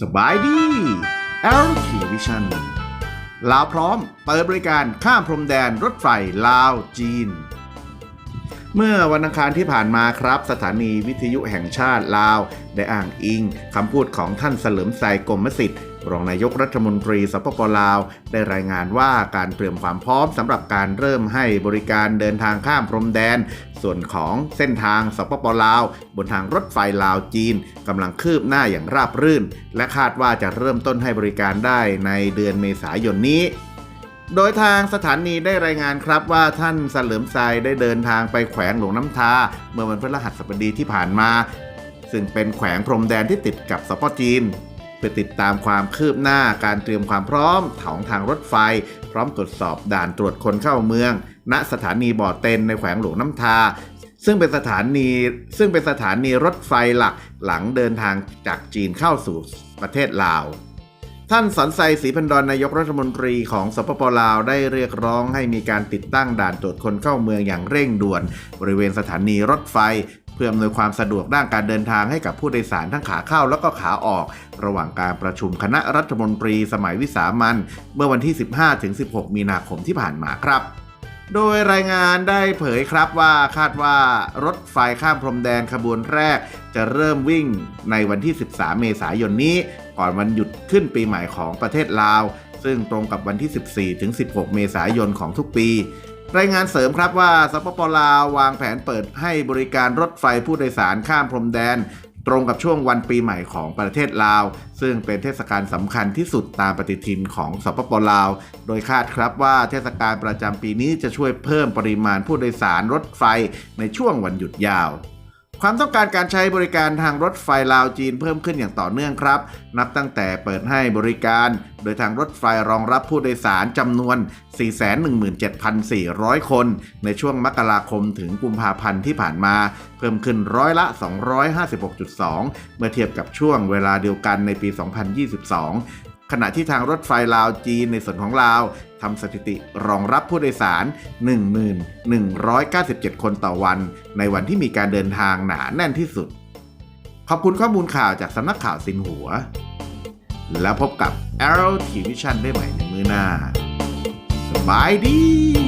สบายดี l t Vision ลาวพร้อมเปิดบริการข้ามพรมแดนรถไฟลาวจีน เมื่อวันอังคารที่ผ่านมาครับ สถานีวิทยุแห่งชาติลาว ได้อ้างอิงคำพูดของท่านเสลิมไซกรมสิทธิ์รองนายกรัฐมนตรีสปปลาว ได้รายงานว่าการเตรียมความพร้อมสำหรับการเริ่มให้บริการเดินทางข้ามพรมแดน ส่วนของเส้นทางสปปลาว บนทางรถไฟลาวจีนกำลังคืบหน้าอย่างราบรื่น และคาดว่าจะเริ่มต้นให้บริการได้ในเดือนเมษายนนี้โดยทางสถานีได้รายงานครับว่าท่านสเสลิมไซได้เดินทางไปแขวงหลวงน้ำทา เมื่อวันพฤหัสบดีที่ผ่านมา ซึ่งเป็นแขวงพรมแดนที่ติดกับสปปจีน เพื่อติดตามความคืบหน้าการเตรียมความพร้อมของทางรถไฟ พร้อมตรวจสอบด่านตรวจคนเข้าเมือง ณสถานีบ่อเต็นในแขวงหลวงน้ำทา ซึ่งเป็นสถานีซึ่งเป็นสถานีรถไฟหลักหลังเดินทางจากจีนเข้าสู่ประเทศลาวท่านสอนไซศรีพันดรนายกรัฐมนตรีของสปปลาวได้เรียกร้องให้มีการติดตั้งด่านตรวจคนเข้าเมืองอย่างเร่งด่วน บริเวณสถานีรถไฟ เพื่ออำนวยความสะดวกด้านการเดินทางให้กับผู้โดยสารทั้งขาเข้าแล้วก็ขาออก ระหว่างการประชุมคณะรัฐมนตรีสมัยวิสามันเมื่อวันที่ 15-16 มีนาคมที่ผ่านมาครับ โดยรายงานได้เผยครับว่าคาดว่ารถไฟข้ามพรมแดนขบวนแรก จะเริ่มวิ่งในวันที่ 13 เมษายนนี้ ก่อนวันหยุดขึ้นปีใหม่ของประเทศลาว ซึ่งตรงกับวันที่ 14 ถึง 16 เมษายนของทุกปี รายงานเสริมครับว่าสปปลาววางแผนเปิดให้บริการรถไฟผู้โดยสารข้ามพรมแดน ตรงกับช่วงวันปีใหม่ของประเทศลาว ซึ่งเป็นเทศกาลสำคัญที่สุดตามปฏิทินของสปปลาว โดยคาดครับว่าเทศกาลประจำปีนี้จะช่วยเพิ่มปริมาณผู้โดยสารรถไฟในช่วงวันหยุดยาว ความต้องการการใช้บริการทางรถไฟลาวจีนเพิ่มขึ้นอย่างต่อเนื่องครับ นับตั้งแต่เปิดให้บริการ โดยทางรถไฟรองรับผู้โดยสารจำนวน 417,400 คน ในช่วงมกราคมถึงกุมภาพันธ์ที่ผ่านมา เพิ่มขึ้นร้อยละ 256.2 เมื่อเทียบกับช่วงเวลาเดียวกันในปี 2022 ขณะที่ทางรถไฟลาวจีนในส่วนของลาวทำสถิติรองรับผู้โดยสาร1197 คนต่อวัน ในวันที่มีการเดินทางหนาแน่นที่สุด ขอบคุณข้อมูลข่าวจากสำนักข่าวสินหัว แล้วพบกับ Arrow TV Vision ได้ใหม่ในมือหน้า สบายดี